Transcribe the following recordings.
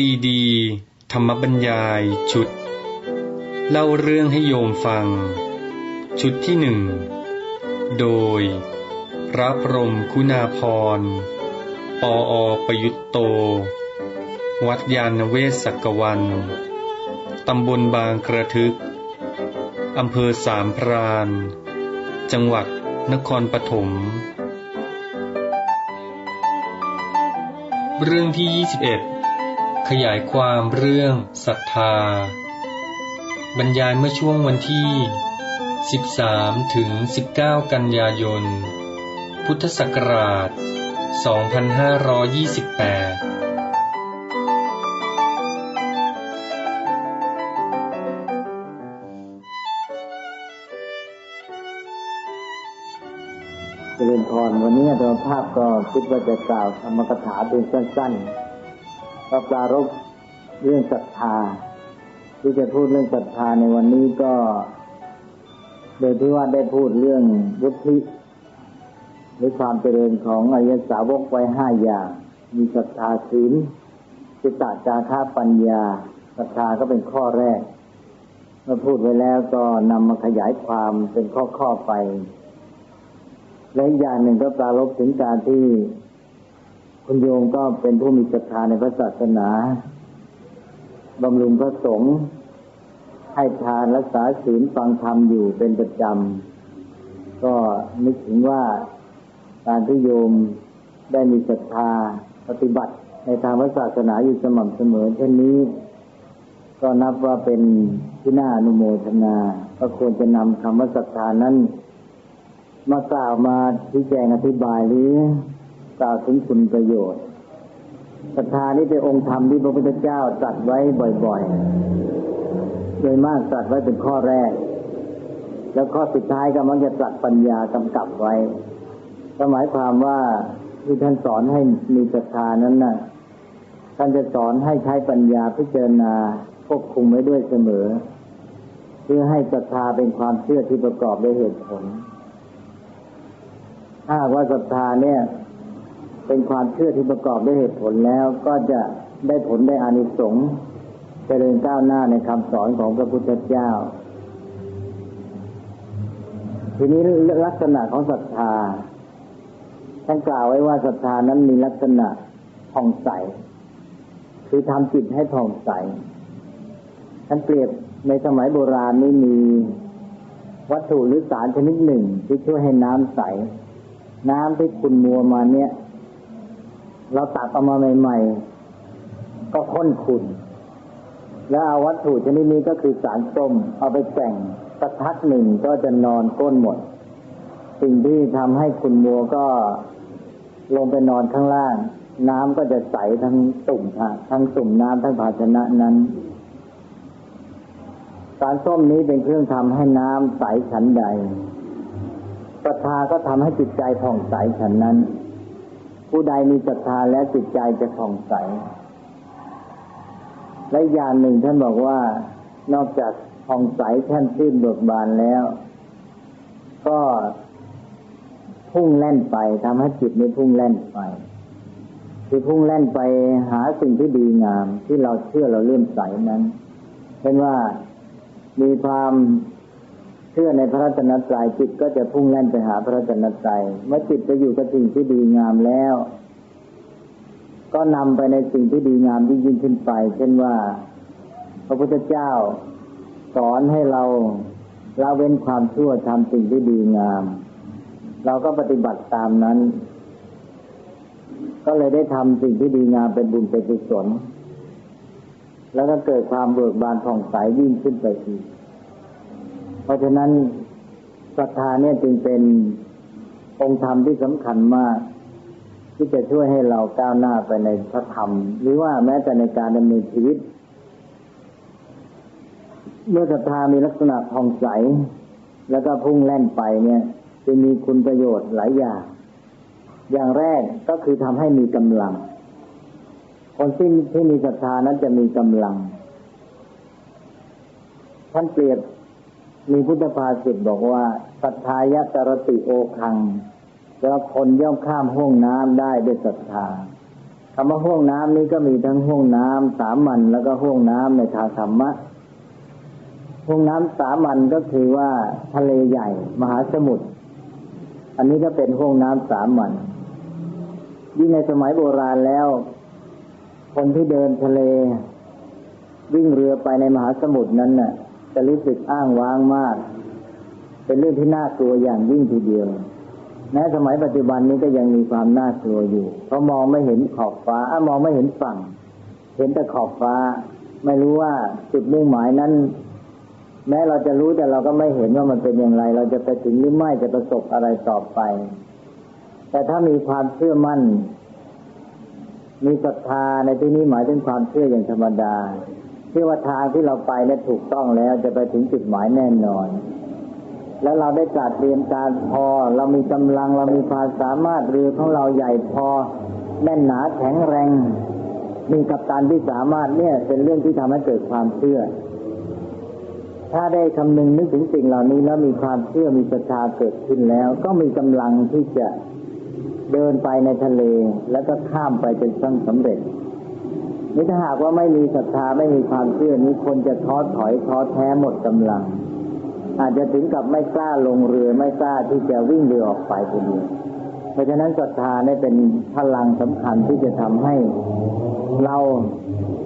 ซีดี ธรรมบรรยายชุด เล่าเรื่องให้โยมฟัง ชุดที่หนึ่ง โดย พระพรมคุณาพร ปออประยุตโต วัดยาณเวศสักวัน ตำบลบางกระทึก อำเภอสามพราน จังหวัดนครปฐมเรื่องที่ 21 ขยายความเรื่องศรัทธา บรรยายเมื่อช่วงวันที่ 13 ถึง 19 กันยายน พุทธศักราช 2528เจริญพรวันนี้อาตมาภาพก็คิดว่าจะกล่าวธรรมกถาเป็นสั้นๆ ก็ปรารบเรื่องศรัทธาที่จะพูดเรื่องศรัทธาในวันนี้ก็ โดยที่ว่าได้พูดเรื่องวุฒิหรือความเจริญของอริยสาวกไว้ห้าอย่าง มีศรัทธาศีลจิตตจาคาปัญญาศรัทธาก็เป็นข้อแรกเมื่อพูดไว้แล้วก็นำมาขยายความเป็นข้อๆไป และอีกอย่างหนึ่งก็ปรารบถึงการที่ คุณโยมก็เป็นผู้มีศรัทธาในพระศาสนาบำรุงพระสงฆ์ให้ทานรักษาศีลฟังธรรมอยู่เป็นประจำ ก็นึกถึงว่าการที่โยมได้มีศรัทธาปฏิบัติในทางพระศาสนาอยู่สม่ำเสมอเช่นนี้ ก็นับว่าเป็นที่น่าอนุโมทนา ก็ควรจะนำคำว่าศรัทธานั้น มากล่าวมาชี้แจงอธิบายหรือ กล่าวถึงคุณประโยชน์ศรัทธานี้เป็นองค์ธรรมที่พระพุทธเจ้าตรัสไว้บ่อยๆ โดยมากตรัสไว้เป็นข้อแรก แล้วข้อสุดท้ายก็มักจะตรัสปัญญากำกับไว้ก็หมายความว่าที่ท่านสอนให้มีศรัทธานั้นน่ะ ท่านจะสอนให้ใช้ปัญญาพิจารณาควบคุมไว้ด้วยเสมอ เพื่อให้ศรัทธาเป็นความเชื่อที่ประกอบด้วยเหตุผล ถ้าว่าศรัทธาเนี่ย เป็นความเชื่อที่ประกอบด้วยเหตุผลแล้วก็จะได้ผลได้อานิสงส์เจริญก้าวหน้าในคำสอนของพระพุทธเจ้า ทีนี้ลักษณะของศรัทธาท่านกล่าวไว้ว่าศรัทธานั้นมีลักษณะผ่องใส คือทำจิตให้ผ่องใสท่านเปรียบในสมัยโบราณนี้มีวัตถุหรือสารชนิดหนึ่งที่ช่วยให้น้ำใส น้ำที่คุณมัวมาเนี่ย เราตักออกมาใหม่ ๆ ก็ข้นขุ่นแล้วเอาวัตถุชนิดนี้ก็คือสารส้ม เอาไปแต่งสักพักหนึ่งก็จะนอนก้นหมด สิ่งที่ทำให้คุณมัวก็ลงไปนอนข้างล่าง น้ำก็จะใสทั้งตุ่มทั้งตุ่มน้ำทั้งภาชนะนั้นสารส้มนี้เป็นเครื่องทำให้น้ำใสฉันใดศรัทธาก็ทำให้จิตใจผ่องใสฉันนั้น ผู้ใดมีศรัทธาแล้วจิตใจจะผ่องใส และอย่างหนึ่งท่านบอกว่านอกจากผ่องใสแท่นชื่นเบิกบานแล้ว ก็พุ่งแล่นไปทำให้จิตนี้พุ่งแล่นไป คือพุ่งแล่นไปหาสิ่งที่ดีงามที่เราเชื่อเราเลื่อมใสนั้นเช่นว่ามีความ ชื่อในพระรัตนตรัยจิตก็จะพุ่งแล่นไปหาพระรัตนตรัยเมื่อจิตไปอยู่กับสิ่งที่ดีงามแล้ว ก็นำไปในสิ่งที่ดีงามยิ่งยิ่งขึ้นไป เช่นว่า พระพุทธเจ้าสอนให้เราละเว้นความชั่วทำสิ่งที่ดีงาม เราก็ปฏิบัติตามนั้น ก็เลยได้ทำสิ่งที่ดีงามเป็นบุญเป็นกุศลแล้วก็เกิดความเบิกบานผ่องใสยิ่งขึ้นไปอีก เพราะฉะนั้นศรัทธาเนี่ยจึงเป็นองค์ธรรมที่สำคัญมาก ที่จะช่วยให้เราก้าวหน้าไปในพระธรรม หรือว่าแม้แต่ในการดำเนินชีวิต เมื่อศรัทธามีลักษณะผ่องใส แล้วก็พุ่งแล่นไปเนี่ยจะมีคุณประโยชน์หลายอย่าง อย่างแรกก็คือทำให้มีกำลัง คนที่ที่มีศรัทธานั้นจะมีกำลังท่านเปรียบ มีพุทธภาษิตบอกว่าศรัทธายะตรติโอคังแล้วคนย่อมข้ามห้วงน้ำได้ด้วยศรัทธาคำว่าห้วงน้ำนี้ก็มีทั้งห้วงน้ำสามัญแล้วก็ห้วงน้ำในทางธรรมะห้วงน้ำสามัญก็คือว่าทะเลใหญ่ มหาสมุทรอันนี้ก็เป็นห้วงน้ำสามัญยิ่งในสมัยโบราณแล้ว คนที่เดินทะเล วิ่งเรือไปในมหาสมุทรนั้นน่ะ จะรู้สึกอ้างว้างมาก เป็นเรื่องที่น่ากลัวอย่างยิ่งทีเดียวแม้สมัยปัจจุบันนี้ก็ยังมีความน่ากลัวอยู่ เพราะมองไม่เห็นขอบฟ้ามองไม่เห็นฝั่ง เห็นแต่ขอบฟ้า ไม่รู้ว่าจุดมุ่งหมายนั้น แม้เราจะรู้แต่เราก็ไม่เห็นว่ามันเป็นอย่างไร เราจะไปถึงหรือไม่จะประสบอะไรต่อไป แต่ถ้ามีความเชื่อมั่น มีศรัทธาในที่นี้หมายถึงความเชื่ออย่างธรรมดา เชื่ว่าทางที่เราไปนั้นถูกต้องแล้วจะไปถึงจุดหมายแน่นอน แล้วเราได้จัดเตรียมการพอ เรามีกำลังเรามีความสามารถเรือของเราใหญ่พอแน่นหนาแข็งแรง มีกัปตันที่สามารถเนี่ย เป็นเรื่องที่ทำให้เกิดความเชื่อ ถ้าได้คำนึงนึกถึงสิ่งเหล่านี้แล้วมีความเชื่อมีศรัทธาเกิดขึ้นแล้ว ก็มีกำลังที่จะเดินไปในทะเล แล้วก็ข้ามไปจนสั้งสำเร็จ นี่ถ้าหากว่าไม่มีศรัทธาไม่มีความเชื่อนี้คนจะท้อถอยท้อแท้หมดกำลัง อาจจะถึงกับไม่กล้าลงเรือไม่กล้าที่จะวิ่งเรือออกไปคนเดียวเพราะฉะนั้นศรัทธาเนี่ยเป็นพลังสำคัญที่จะทำให้เรา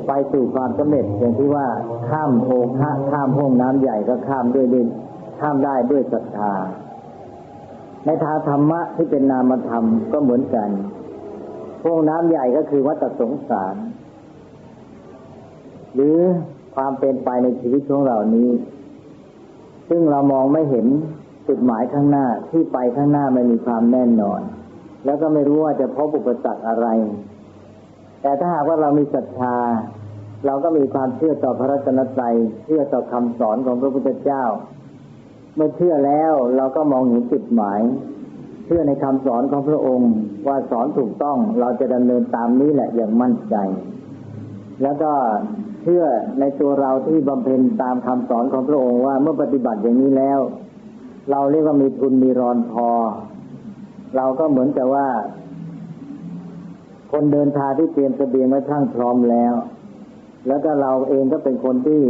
ไปสู่ความสำเร็จอย่างที่ว่าข้ามโอคะข้ามห้องน้ำใหญ่ก็ข้ามด้วยดินข้ามได้ด้วยศรัทธา ในทางธรรมะที่เป็นนามธรรมก็เหมือนกันห้องน้ำใหญ่ก็คือวัฏสงสาร หรือความเป็นไปในชีวิตของเรานี้ ซึ่งเรามองไม่เห็นจุดหมายข้างหน้าที่ไปข้างหน้าไม่มีความแน่นอน แล้วก็ไม่รู้ว่าจะพบอุปสรรคอะไร แต่ถ้าหากว่าเรามีศรัทธา เราก็มีความเชื่อต่อพระรัตนตรัยเชื่อต่อคำสอนของพระพุทธเจ้า เมื่อเชื่อแล้วเราก็มองเห็นจุดหมาย เชื่อในคำสอนของพระองค์ ว่าสอนถูกต้องเราจะดำเนินตามนี้แหละอย่างมั่นใจ แล้วก็ เชื่อในตัวเราที่บำเพ็ญตามคำสอนของพระองค์ว่าเมื่อปฏิบัติอย่างนี้แล้ว เราเรียกว่ามีทุนมีรอนพอ เราก็เหมือนกับว่า คนเดินทางที่เตรียมเสบียงไว้ทั้งพร้อมแล้ว แล้วก็เราเองก็เป็นคนที่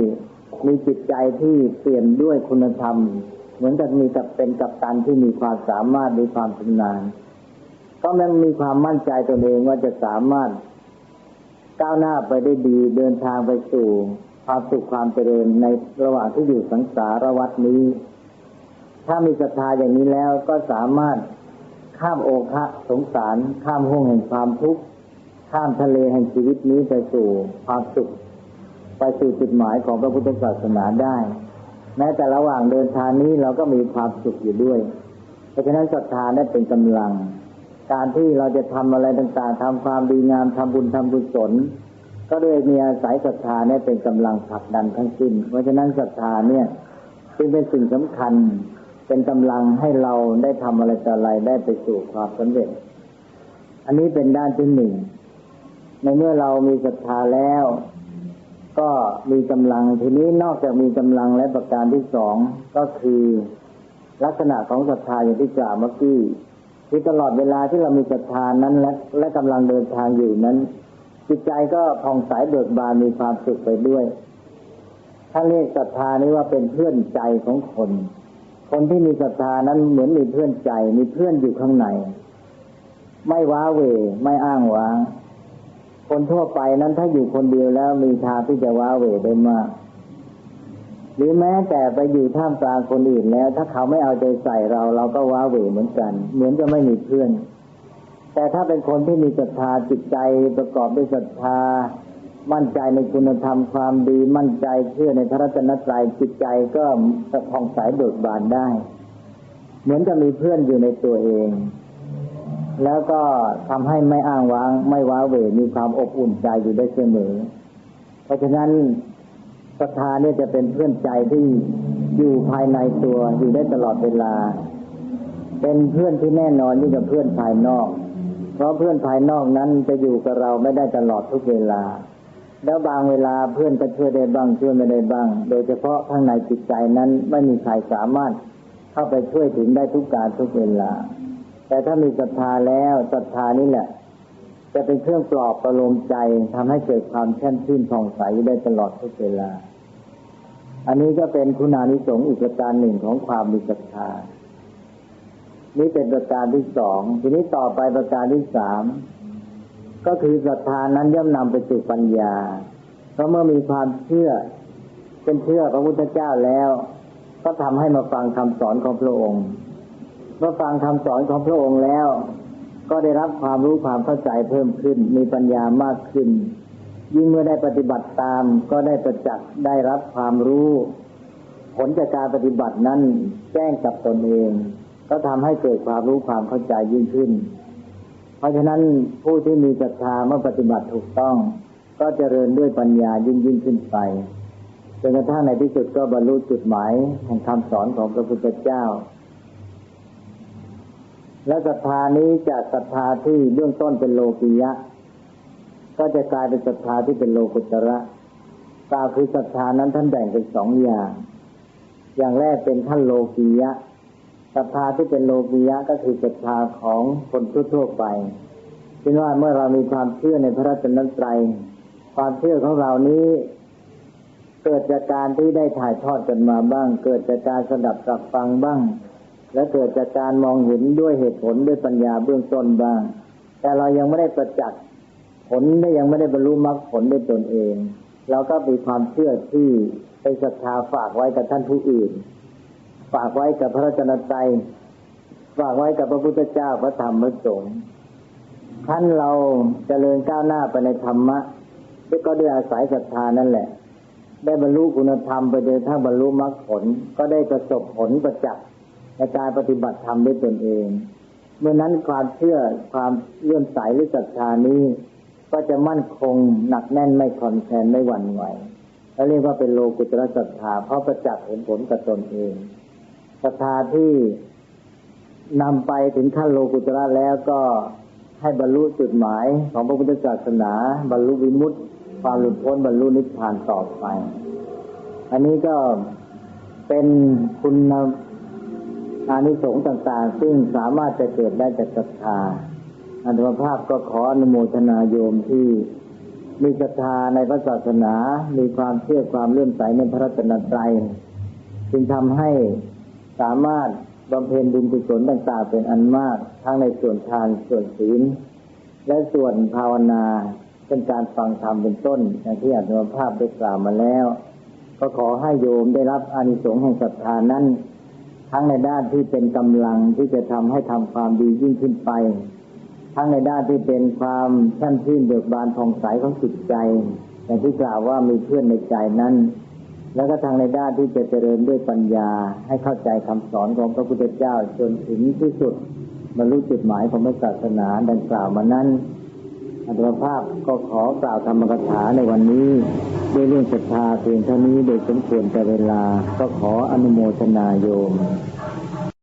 มีจิตใจที่เปลี่ยนด้วยคุณธรรม เหมือนกับมีกับเป็นกัปตันที่มีความสามารถมีความชำนาญก็มันมีความมั่นใจตนเองว่าจะสามารถ ก้าวหน้าไปได้ดีเดินทางไปสู่ความสุขความเจริญในระหว่างที่อยู่สังสารวัตนี้ ถ้ามีศรัทธาอย่างนี้แล้วก็สามารถข้ามโอคะสงสาร ข้ามห้วงแห่งความทุกข์ข้ามทะเลแห่งชีวิตนี้ไปสู่ความสุข ไปสู่จุดหมายของพระพุทธศาสนาได้ แม้แต่ระหว่างเดินทางนี้เราก็มีความสุขอยู่ด้วย เพราะฉะนั้นศรัทธานั้นเป็นกำลัง การที่เราจะทำอะไรต่างๆทำความดีงามทำบุญทำบุญศลก็ด้วยมีอาศัยศรัทธาเนี่ยเป็นกำลังผลักดันทั้งสิ้น เพราะฉะนั้นศรัทธาเนี่ยจึงเป็นสิ่งสำคัญเป็นกำลังให้เราได้ทำอะไรต่ออะไรได้ไปสู่ความสำเร็จ อันนี้เป็นด้านที่หนึ่งในเมื่อเรามีศรัทธาแล้ว ก็มีกำลังทีนี้นอกจากมีกำลังและประการที่สองก็คือ ลักษณะของศรัทธาอย่างที่กล่าวเมื่อกี้ คือตลอดเวลาที่เรามีศรัทธานั้นและและกำลังเดินทางอยู่นั้น จิตใจก็ผ่องใสเบิกบานมีความสุขไปด้วยท่านเรียกศรัทธานี้ว่าเป็นเพื่อนใจของคน คนที่มีศรัทธานั้นเหมือนมีเพื่อนใจ มีเพื่อนอยู่ข้างใน ไม่ว้าเหวไม่อ้างว้างคนทั่วไปนั้นถ้าอยู่คนเดียวแล้วมีทางที่จะว้าเหวได้มาก หรือแม้แต่ไปอยู่ท่ามกลางคนอื่นแล้ว ถ้าเขาไม่เอาใจใส่เราเราก็ว้าเหวเหมือนกัน เหมือนจะไม่มีเพื่อน แต่ถ้าเป็นคนที่มีศรัทธาจิตใจประกอบด้วยศรัทธา มั่นใจในคุณธรรมความดี มั่นใจเชื่อในพระรัตนตรัยจิตใจก็สะพองสายเบิกบานได้ เหมือนจะมีเพื่อนอยู่ในตัวเอง แล้วก็ทำให้ไม่อ้างว้าง ไม่ว้าเหวมีความอบอุ่นใจอยู่ได้เสมอ เพราะฉะนั้น ศรัทธาเนี่ยจะเป็นเพื่อนใจที่อยู่ภายในตัวอยู่ได้ตลอดเวลา เป็นเพื่อนที่แน่นอนยิ่งกว่าเพื่อนภายนอก เพราะเพื่อนภายนอกนั้นจะอยู่กับเราไม่ได้ตลอดทุกเวลา แล้วบางเวลาเพื่อนก็ช่วยได้บ้างช่วยไม่ได้บ้าง โดยเฉพาะข้างในจิตใจนั้นไม่มีใครสามารถเข้าไปช่วยถึงได้ทุกการทุกเวลา แต่ถ้ามีศรัทธาแล้วศรัทธานี่แหละ จะเป็นเครื่องปลอบประโลมใจทำให้เกิดความแช่มชื่นผ่องใสได้ตลอดทุกเวลา อันนี้ก็เป็นคุณานิสงส์อีกประการหนึ่งของความมีศรัทธา นี่เป็นประการที่สอง ทีนี้ต่อไปประการที่สาม ก็คือศรัทธานั้นย่อมนำไปสู่ปัญญา เพราะเมื่อมีความเชื่อ เป็นเชื่อพระพุทธเจ้าแล้ว ก็ทำให้มาฟังคำสอนของพระองค์ เมื่อฟังคำสอนของพระองค์แล้ว ก็ได้รับความรู้ความเข้าใจเพิ่มขึ้น มีปัญญามากขึ้น ยิ่งเมื่อได้ปฏิบัติตาม ก็ได้ประจักษ์ได้รับความรู้ ผลจากการปฏิบัตินั้นแจ้งกับตนเอง ก็ทำให้เกิดความรู้ความเข้าใจยิ่งขึ้น เพราะฉะนั้นผู้ที่มีศรัทธาเมื่อปฏิบัติถูกต้อง ก็เจริญด้วยปัญญายิ่งยิ่งขึ้นไปจนกระทั่งในที่สุดก็บรรลุจุดหมายแห่งคำสอนของพระพุทธเจ้า และศรัทธานี้จากศรัทธาที่เบื้องต้นเป็นโลกียะ ก็จะกลายเป็นศรัทธาที่เป็นโลกุตระกล่าวคือศรัทธานั้นท่านแบ่งเป็นสองอย่าง อย่างแรกเป็นท่านโลกียะศรัทธาที่เป็นโลกียะก็คือศรัทธาของคนทั่วๆไปเช่นว่าเมื่อเรามีความเชื่อในพระรัตนตรัยความเชื่อของเรานี้เกิดจากการที่ได้ถ่ายทอดกันมาบ้าง เกิดจากการสดับกับฟังบ้าง และเกิดจากการมองเห็นด้วยเหตุผลด้วยปัญญาเบื้องต้นบ้าง แต่เรายังไม่ได้ประจักษ์ผลได้ยังไม่ได้บรรลุมรรคผลด้วยตนเอง เราก็มีความเชื่อที่เป็นศรัทธาฝากไว้กับท่านผู้อื่น ฝากไว้กับพระรันตรัยฝากไว้กับพระพุทธเจ้าพระธรรมพระสงฆ์ท่านเราเจริญก้าวหน้าไปในธรรมะก็ด้วยอาศัยศรัทธานั่นแหละ ได้บรรลุคุณธรรมไปจนทั้งบรรลุมรรคผล ก็ได้ประสบผลประจักษ์ ในการปฏิบัติธรรมด้วยตนเอง เมื่อนั้นความเชื่อความเลื่อมใสหรือศรัทธานี้ ก็จะมั่นคงหนักแน่นไม่คอนแคลนไม่หวั่นไหวแล้วเรียกว่าเป็นโลกุตระศรัทธาเพราะประจักษ์เห็นผลกับตนเองศรัทธาที่นำไปถึงขั้นโลกุตระแล้วก็ให้บรรลุจุดหมายของพระพุทธศาสนา บรรลุวิมุตติ ความหลุดพ้นบรรลุนิพพานต่อไป อันนี้ก็เป็นคุณ อานิสงส์ต่างๆ ซึ่งสามารถจะเกิดได้จากศรัทธาอัตมภาพก็ขออนุโมทนาโยมที่มีศรัทธาในพระศาสนา มีความเชื่อความเลื่อมใสในพระรัตนตรัยจึงทำให้สามารถบำเพ็ญบุญกุศลต่างๆ เป็นอันมาก ทั้งในส่วนทานส่วนศีล และส่วนภาวนาเป็นการฟังธรรมเป็นต้นอย่างที่อาตมาภาพได้กล่าวมาแล้ว ก็ขอให้โยมได้รับอานิสงส์แห่งศรัทธานั้น ทั้งในด้านที่เป็นกำลังที่จะทำให้ทำความดียิ่งขึ้นไป ทั้งในด้านที่เป็นความชั้นชื่นเบิกบานผ่องใสของจิตใจอย่างที่กล่าวว่ามีเพื่อนในใจนั้น แล้วก็ทางในด้านที่จะเจริญด้วยปัญญา ให้เข้าใจคำสอนของพระพุทธเจ้าจนถึงที่สุดบรรลุจุดหมายของพระศาสนาดังกล่าวมานั้น อัตภาพก็ขอกล่าวธรรมกถาในวันนี้ด้วยเรื่องศรัทธาเพียงเท่านี้โดยสมควรแต่เวลาก็ขออนุโมทนาโยม